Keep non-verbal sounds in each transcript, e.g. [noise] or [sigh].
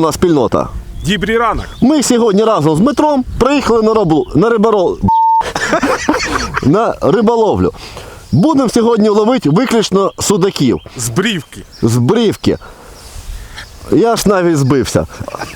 Всім спільнота! Дібрі ранок. Ми сьогодні разом з Дмитром приїхали на рибу, на риборо... [laughs] на риболовлю. Будемо сьогодні ловити виключно судаків З брівки. з брівки. Я ж навіть збився.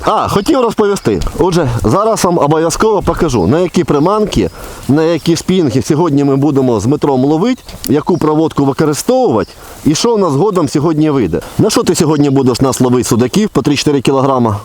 А, хотів розповісти. Отже, зараз вам обов'язково покажу, на які приманки, на які спінги сьогодні ми будемо з метром ловити, яку проводку використовувати і що у нас згодом сьогодні вийде. На що ти сьогодні будеш нас ловити судаків по 3-4 кілограма?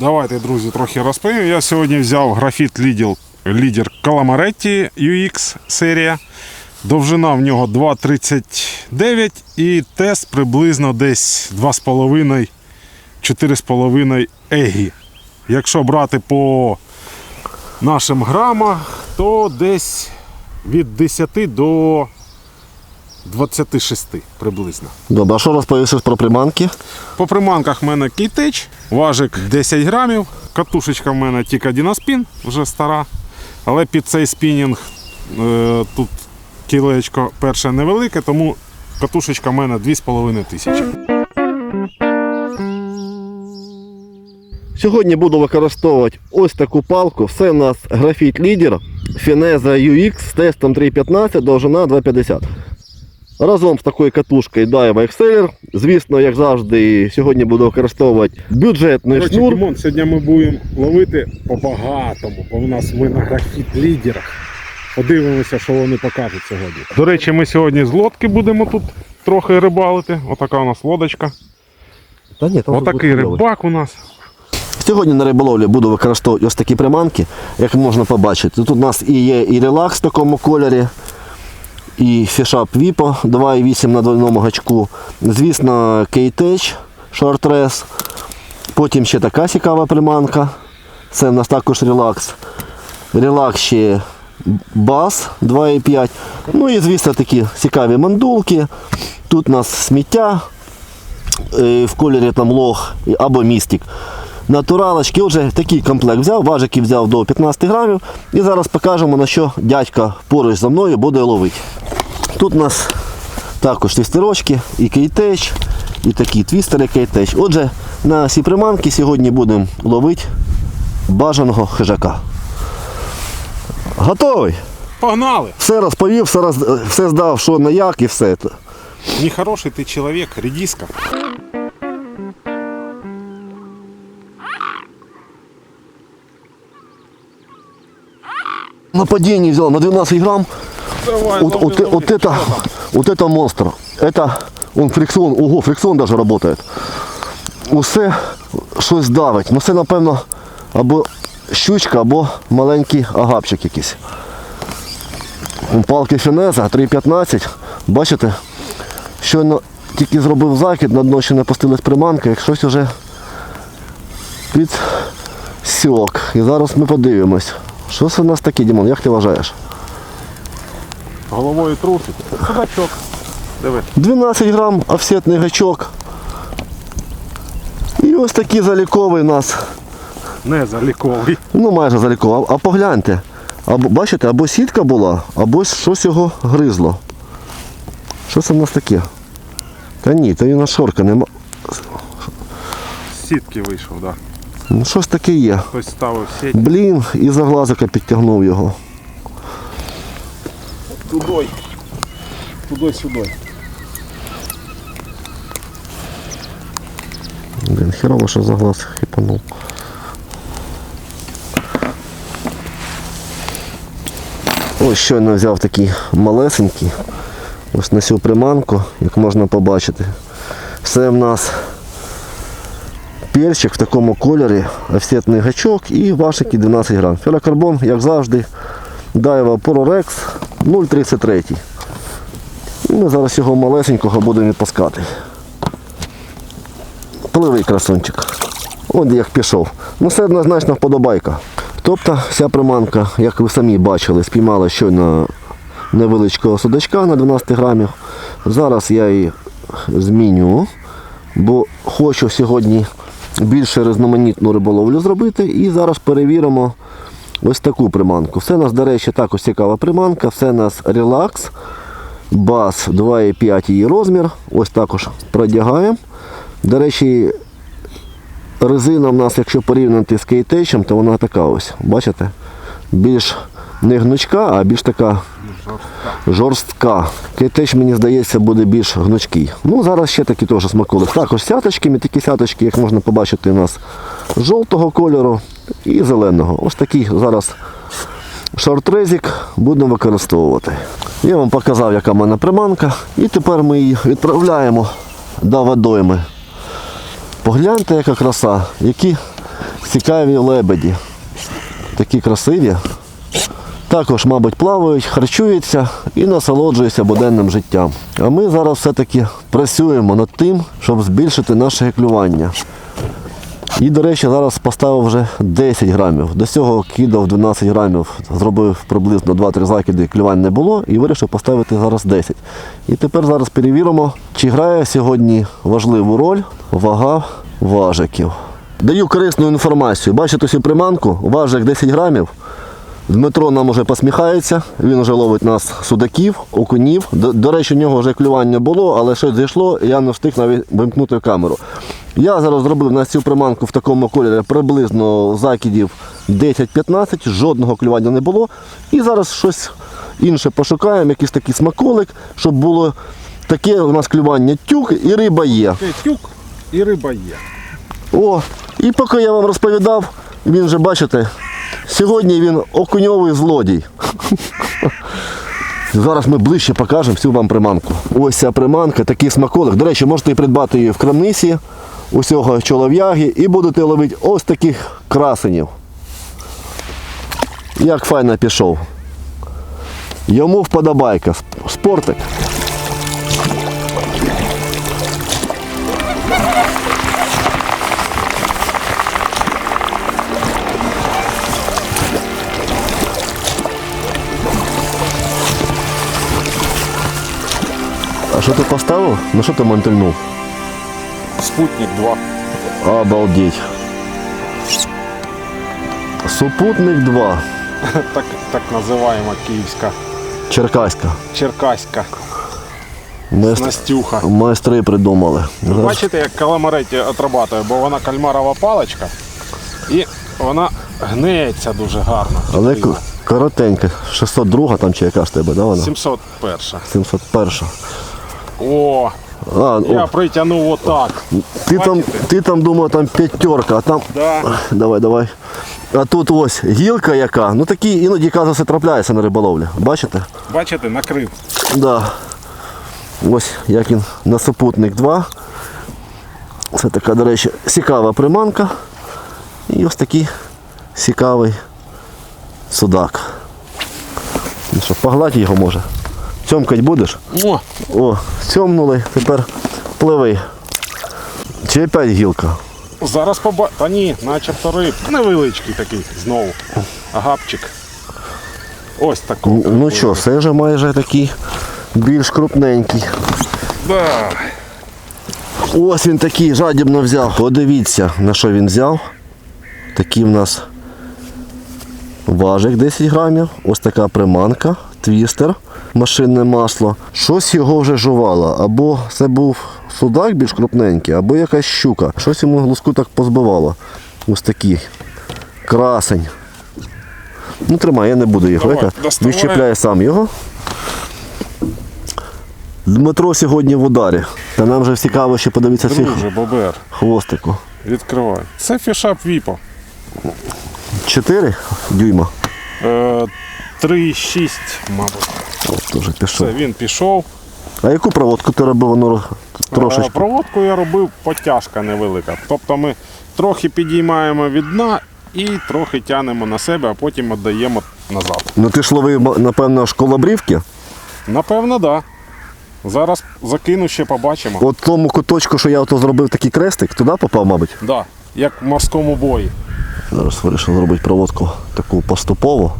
Давайте, друзі, трохи розповім. Я сьогодні взяв графіт лідер, лідер Calamаretti UX серія. Довжина в нього 2,39 і тест приблизно десь 2,5 4,5 егі. Якщо брати по нашим грамах, то десь від 10 до 26 приблизно. Добре, а що розповісиш про приманки? По приманках в мене кейтеч, важик 10 грамів, катушечка в мене тільки Дінаспін, вже стара. Але під цей спінінг е, тут кілечко перше невелике, тому катушечка в мене 2,5 тисячі. Сьогодні буду використовувати ось таку палку. Все у нас графіт лідер Fineza UX з тестом 3.15, довжина 2.50. Разом з такою катушкою Daiwa Exceller. Звісно, як завжди, сьогодні буду використовувати бюджетний Коротше, шнур. Дімон, сьогодні ми будемо ловити по-багатому, бо у нас ми на графіт лідерах. Подивимося, що вони покажуть сьогодні. До речі, ми сьогодні з лодки будемо тут трохи рибалити. Отака у нас лодочка. Та ні, там Отакий рибак у нас. Сьогодні на риболовлі буду використовувати ось такі приманки, як можна побачити. Тут у нас і є і релакс в такому кольорі, і фішап Віпо 2,8 на двойному гачку. Звісно, кейтеч шортрес. Потім ще така цікава приманка. Це у нас також релакс. Релакс ще бас 2,5. Ну і звісно такі цікаві мандулки. Тут у нас сміття, е, в кольорі там лох або містик. Натуралочки, отже, такий комплект взяв, важики взяв до 15 грамів. І зараз покажемо, на що дядька поруч за мною буде ловити. Тут у нас також твістерочки, і кейтеч, і такі твістери кейтеч. Отже, на ці приманки сьогодні будемо ловити бажаного хижака. Готовий? Погнали! Все розповів, все, роз... все здав, що на як і все. Нехороший ты человек, редиска. На падении взял на 12 грамм. Давай, Вот, вот, вот это, вот это монстр. Это он фрикцион, ого, фрикцион даже работает. Усе щось давить. Ну це напевно або щучка, або маленький агапчик якийсь. Вон Палки фінеза 3,15. Бачите? Щойно тільки зробив закид, на дно ще не пустилась приманка, як щось вже підсьок. І зараз ми подивимось. Що це у нас таке, Дімон, як ти вважаєш? Головою трусить. Судачок. Диви. 12 грам офсетний гачок. І ось такий заліковий у нас. Не заліковий. Ну майже заліковий. А погляньте. Або, бачите, або сітка була, або щось його гризло. Що це в нас таке? Та ні, то він на шорка нема. З сітки вийшов, да. Ну щось таке є. Хтось ставив сеть. Блін, і за глазика підтягнув його. Тудой. Тудой-сюдой. Блін, херово, що за глаз хипанув. Ось щойно взяв такий малесенький. Ось на цю приманку, як можна побачити. Все в нас перчик в такому кольорі, офсетний гачок і вашики 12 грам. Ферокарбон, як завжди, Daiwa Pororex 0,33. Ми зараз його малесенького будемо відпускати. Пливий красунчик. От як пішов. Ну це однозначно вподобайка. Тобто вся приманка, як ви самі бачили, спіймала щойно невеличкого судачка на 12 грамів. Зараз я її зміню, бо хочу сьогодні більше різноманітну риболовлю зробити. І зараз перевіримо ось таку приманку. Все у нас, до речі, також цікава приманка, все у нас релакс. Бас 2,5 її розмір. Ось також продягаємо. До речі, резина в нас, якщо порівняти з кейтечем, то вона така ось. Бачите? Більш не гнучка, а більш така жорстка. Кейтеч, мені здається, буде більш гнучкий. Ну, зараз ще такі теж смаколик. Також сяточки, такі сяточки, як можна побачити, у нас жовтого кольору і зеленого. Ось такий зараз шортрезик будемо використовувати. Я вам показав, яка в мене приманка. І тепер ми її відправляємо до водойми. Погляньте, яка краса, які цікаві лебеді. Такі красиві. Також, мабуть, плавають, харчуються і насолоджуються буденним життям. А ми зараз все-таки працюємо над тим, щоб збільшити наше клювання. І, до речі, зараз поставив вже 10 грамів. До цього кидав 12 грамів, зробив приблизно 2-3 закиди, клювань не було і вирішив поставити зараз 10. І тепер зараз перевіримо, чи грає сьогодні важливу роль вага важиків. Даю корисну інформацію. Бачите цю приманку, важик 10 грамів. Дмитро нам уже посміхається, він вже ловить нас судаків, окунів. До, до речі, у нього вже клювання було, але щось зайшло, і я не встиг навіть вимкнути камеру. Я зараз зробив на цю приманку в такому кольорі приблизно закидів 10-15, жодного клювання не було. І зараз щось інше пошукаємо, якийсь такий смаколик, щоб було таке у нас клювання тюк і риба є. Тюк і риба є. О, і поки я вам розповідав, він вже бачите, сьогодні він окуньовий злодій. Зараз ми ближче покажемо всю вам приманку. Ось ця приманка, такий смаколик. До речі, можете придбати її в крамниці, усього чолов'яги і будете ловити ось таких красенів. Як файно пішов. Йому вподобайка. Спортик. Що ти поставив? На що ти мантильнув? Спутник 2. Обалдеть. Супутник 2. [laughs] Так, так називаємо київська Черкаська. черкаська Майстр- Настюха. Майстри придумали. Зараз- Бачите, як каламареті отрабатує, бо вона кальмарова паличка і вона гнеється дуже гарно. Але к- коротенька. 602 там чи яка ж тебе, да, вона? 701. 701. О, А, я о, притягнув отак. ти, там, ти там думав, там п'ятерка, а там. Да. Давай, давай. А тут ось гілка яка. Ну такі іноді казуси трапляються на риболовлі. Бачите? Бачите, накрив. Да. Ось як він на супутник 2. Це така, до речі, цікава приманка. І ось такий цікавий судак. Ну що, погладь його може. Цьомкать будеш? О, О, цьомнули, тепер пливи. Чи опять гілка? зараз поба... Та ні, начебто риб. Невеличкий такий знову. Агапчик. Ось такого. Ну що, це вже майже такий більш крупненький. Да. Ось він такий жадібно взяв. Подивіться, на що він взяв. Такий в нас важик 10 грамів. Ось така приманка, твістер, машинне масло. Щось його вже жувало. Або це був судак більш крупненький, або якась щука. Щось йому глузку так позбивало. Ось такий красень. Ну тримай, я не буду їх. Відщепляє сам його. Дмитро сьогодні в ударі. Та нам вже цікаво ще подивитися цих хвостику. Відкривай. Це фішап Віпо. 4 дюйма. Е, 3,6, мабуть. Теж пішов. Це він пішов. А яку проводку ти робив? Воно Е, трошечки. Проводку я робив потяжка невелика. Тобто ми трохи підіймаємо від дна і трохи тянемо на себе, а потім віддаємо назад. Ну ти ж ловив, напевно, школобрівки. Напевно, так. Да. Зараз закину ще побачимо. От тому куточку, що я ото зробив такий крестик, туди попав, мабуть. Да, як в морському бої. Зараз вирішив зробити проводку таку поступову.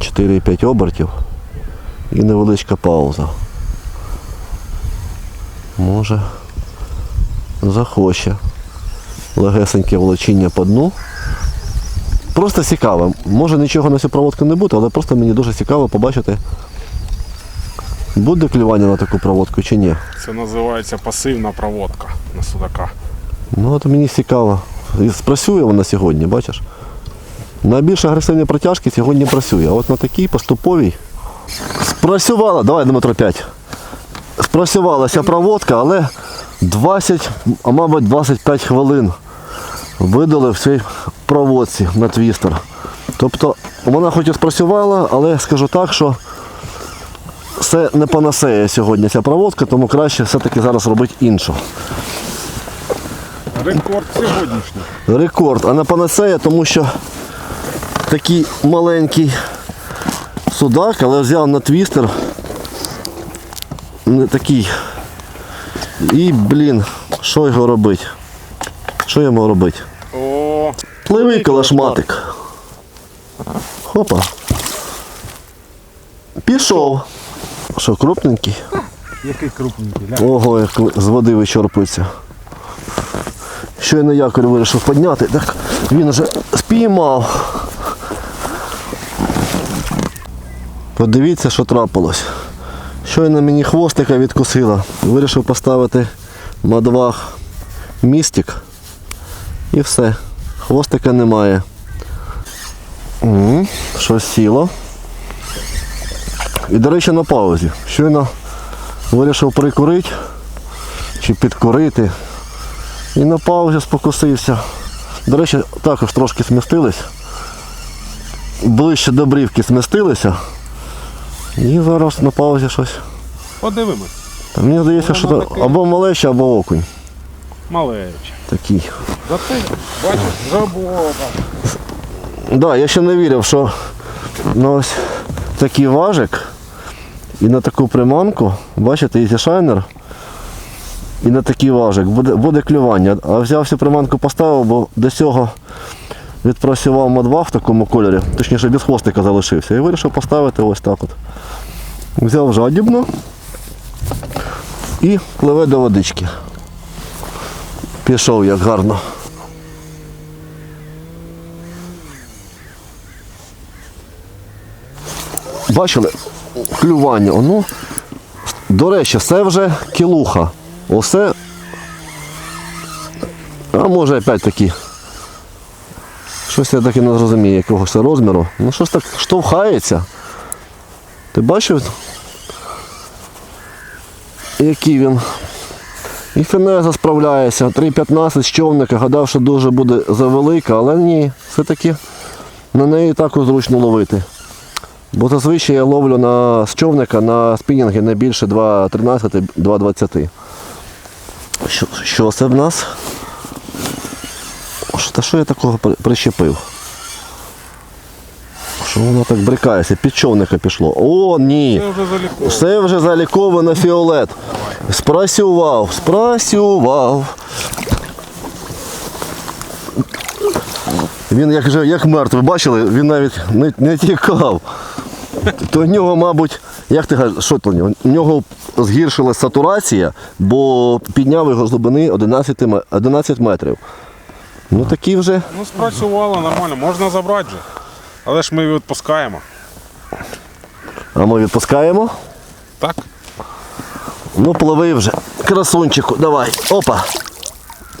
4-5 обертів. І невеличка пауза. Може захоче. Легесеньке волочіння по дну. Просто цікаво. Може нічого на цю проводку не бути, але просто мені дуже цікаво побачити, буде клювання на таку проводку чи ні. Це називається пасивна проводка на судака. Ну от мені цікаво І спрацює вона сьогодні, бачиш? Найбільш агресивні протяжки сьогодні працює. А от на такій поступовій спрацювала. Давай, Дмитро 5. Спрацювалася проводка, але 20, а мабуть 25 хвилин видали в цій проводці на твістер. Тобто вона хоч і спрацювала, але скажу так, що це не панасея сьогодні ця проводка, тому краще все-таки зараз робити іншу. Рекорд сьогоднішній. Рекорд, а не панацея, тому що такий маленький судак, але взяв на твістер. Не такий. І, блін, що його робити? Що йому робити? О, Пливи калашматик. Хопа. Пішов. Що, крупненький? який крупненький. Ля. Ого, як з води вичерпується. Щойно якорь вирішив підняти, так він вже спіймав. Подивіться, що трапилось. Щойно мені хвостика відкусила. Вирішив поставити мадвах містик. І все. Хвостика немає. М, Щось сіло. І, до речі, на паузі. Щойно вирішив прикурити чи підкурити. І на паузі спокусився. До речі, також трошки смістились. Ближче до брівки смістилися. І зараз на паузі щось. Подивимось. Та Мені здається, що Воно це таке. або малеча, або окунь. Малече. Такий. Зате, бачиш, жабота. Да, я ще не вірив, що на ось такий важик і на таку приманку, бачите, і шайнер, і на такий важик буде, буде клювання. А взяв всю приманку поставив, бо до цього відпрацював мадва в такому кольорі, точніше без хвостика залишився. І вирішив поставити ось так от. Взяв жадібно і пливе до водички. Пішов як гарно. Бачили? Клювання. Ну, до речі, це вже кілуха. Оце. А може опять таки. Щось я таки не зрозумію якогось розміру. Ну щось так штовхається. Ти бачив? Який він. І фінеза справляється. 3,15 з човника. Гадав, що дуже буде завелика, але ні, все-таки на неї також зручно ловити. Бо зазвичай я ловлю на з човника на спінінги не більше 2,13, 2,20. Що, що це в нас? Що- Та що я такого прищепив? Що воно так брикається? Під човника пішло. О, ні! Це вже заліковано. Все вже заліковано фіолет. Спрацював, спрацював. Він як, же- як мертвий, бачили, він навіть не, не тікав. То в нього, мабуть, як ти кажеш, що то в нього? У нього згіршилась сатурація, бо підняв його з глибини 11, 11 метрів. Ну такі вже. Ну, спрацювало нормально, можна забрати же. Але ж ми її відпускаємо. А ми відпускаємо. Так? Ну, пливи вже. Красунчику, давай. Опа.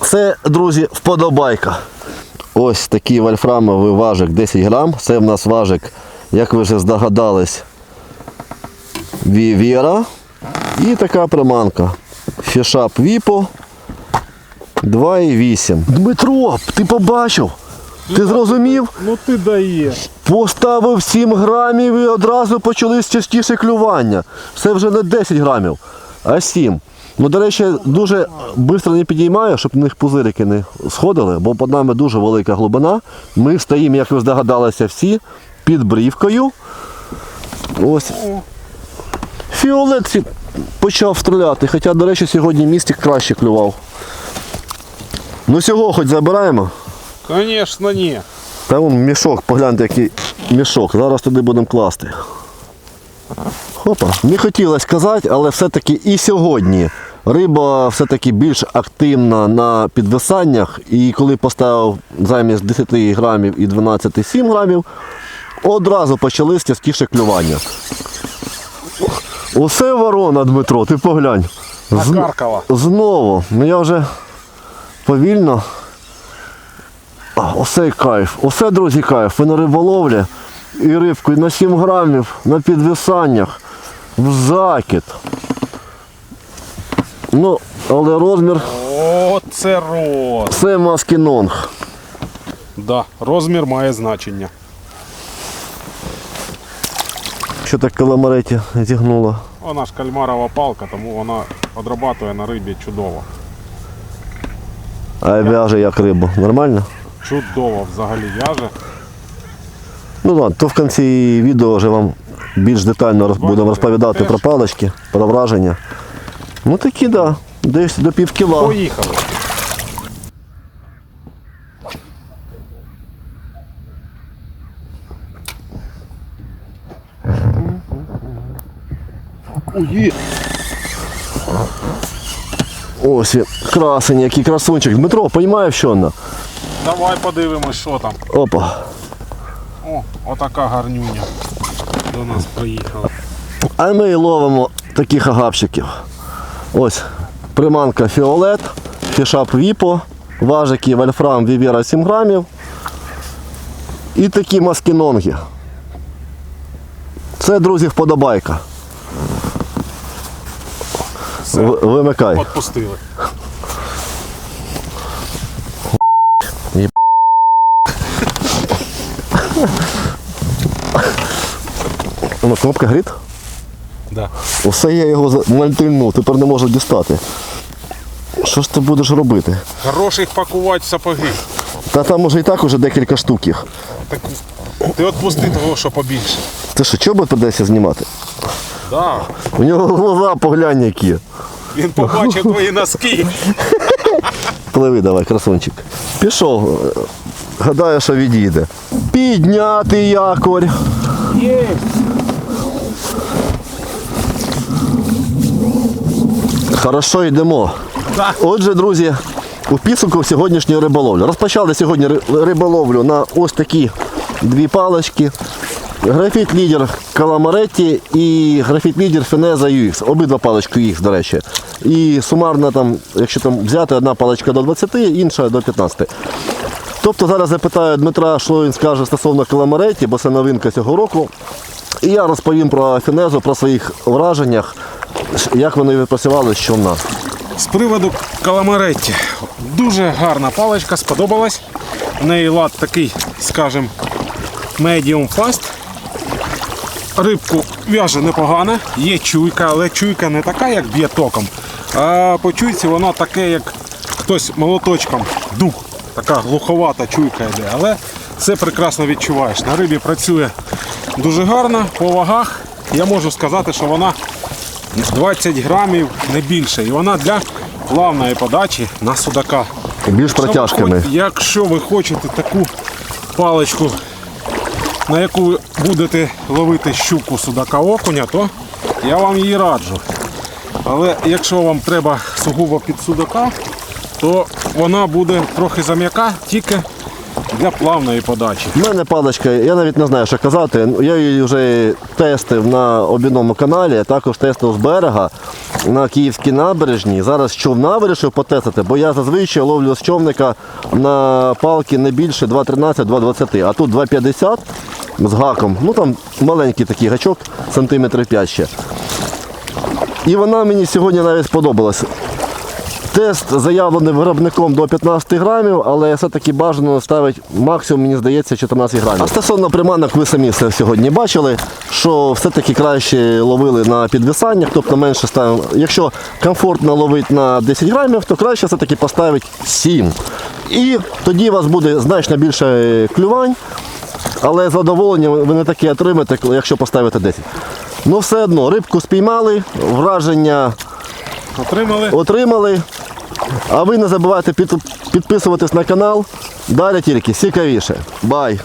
Це, друзі, вподобайка. Ось такий вольфрамовий важик 10 грам. Це в нас важик, як ви вже здогадались, Вівера. І така приманка. Фішап Віпо 2,8. Дмитро, ти побачив? Ти зрозумів? Ну ти даєш. Поставив 7 грамів і одразу почались частіше клювання. Це вже не 10 грамів, а 7. Ну, до речі, дуже швидко не підіймаю, щоб в них пузирики не сходили, бо під нами дуже велика глибина. Ми стоїмо, як ви здогадалися, всі під брівкою. Ось. Фіолет почав стріляти, хоча, до речі, сьогодні містик краще клював. Ну цього хоч забираємо. Звісно, ні. Та вон мішок, погляньте, який мішок. Зараз туди будемо класти. Хопа. Не хотілося сказати, але все-таки і сьогодні риба все-таки більш активна на підвисаннях. І коли поставив замість 10 грамів і 12 7 грамів, одразу почали частіше клювання. Усе ворона, Дмитро, ти поглянь. Накаркала. Знову. Ну я вже повільно Оце кайф. Оце, друзі, кайф. Ви на риболовлі і рибку і на 7 грамів на підвисаннях в закид. Ну, але розмір О, це роз. це маскінонг. Да, розмір має значення. Що так каламареті зігнуло? Вона ж кальмарова палка, тому вона одрабатує на рибі чудово. А в'яже як рибу. Нормально? Чудово взагалі в'яже. Ну ладно, то в кінці відео вже вам більш детально роз- будемо розповідати про палички, про враження. Ну такі, так. Да. Десь до пів кіла. Поїхали. Ось він, красень, який красунчик. Дмитро, поймаєш що вона? Давай подивимось, що там. Опа. О, отака гарнюня. До нас приїхала. А ми ловимо таких агапчиків. Ось приманка Фіолет, фішап Віпо, важики Вольфрам Вівера 7 грамів. І такі маскінонги. Це, друзі, вподобайка. Все, Вимикай. відпустили. Воно кнопка горить? Да. Усе я його нальтильнув, тепер не можу дістати. Що ж ти будеш робити? Хороших пакувати в сапоги. Та там уже і так уже декілька штук їх. Так, ти відпусти того, що побільше. Ти що, чобот придеться знімати? Да. У нього глаза поглянь які. Він побачив твої носки. Пливи давай, красунчик. Пішов. Гадаю, що відійде. Підняти якорь. Є. Хорошо, йдемо. Так. Отже, друзі, у підсумку сьогоднішньої риболовлі. Розпочали сьогодні риболовлю на ось такі дві палички. Графіт лідер Каламаретті і графіт лідер Фенеза UX. Обидва палички UX, до речі. І сумарно там, якщо там взяти одна паличка до 20, інша до 15. Тобто зараз запитаю Дмитра, що він скаже стосовно Каламаретті, бо це новинка цього року. І я розповім про Фенезу, про своїх враженнях, як вони відпрацювали, що в нас. З приводу каламаретті. Дуже гарна паличка, сподобалась. В неї лад такий, скажімо, medium fast. Рибку в'яже непогано, є чуйка, але чуйка не така, як б'є током. А по чуйці вона таке, як хтось молоточком дух. Така глуховата чуйка йде. Але це прекрасно відчуваєш. На рибі працює дуже гарно, по вагах. Я можу сказати, що вона 20 грамів не більше. І вона для плавної подачі на судака. Більш протяжками. Якщо ви хочете таку паличку, на яку ви будете ловити щуку судака окуня, то я вам її раджу. Але якщо вам треба сугубо під судака, то вона буде трохи зам'яка тільки для плавної подачі. У мене паличка, я навіть не знаю, що казати. Я її вже тестив на обідному каналі, також тестив з берега на Київській набережній. Зараз човна вирішив потестити, бо я зазвичай ловлю з човника на палки не більше 2,13-2,20, а тут 2,50 з гаком. Ну там маленький такий гачок, сантиметрів 5 ще. І вона мені сьогодні навіть сподобалась. Тест заявлений виробником до 15 грамів, але все-таки бажано ставити максимум, мені здається, 14 грамів. А стосовно приманок, ви самі все сьогодні бачили, що все-таки краще ловили на підвисаннях, тобто менше ставимо. Якщо комфортно ловити на 10 грамів, то краще все-таки поставити 7. І тоді у вас буде значно більше клювань, але задоволення ви не таке отримаєте, якщо поставите 10. Ну все одно, рибку спіймали, враження Отримали? отримали. А ви не забувайте підписуватись на канал. Далі тільки цікавіше. Бай!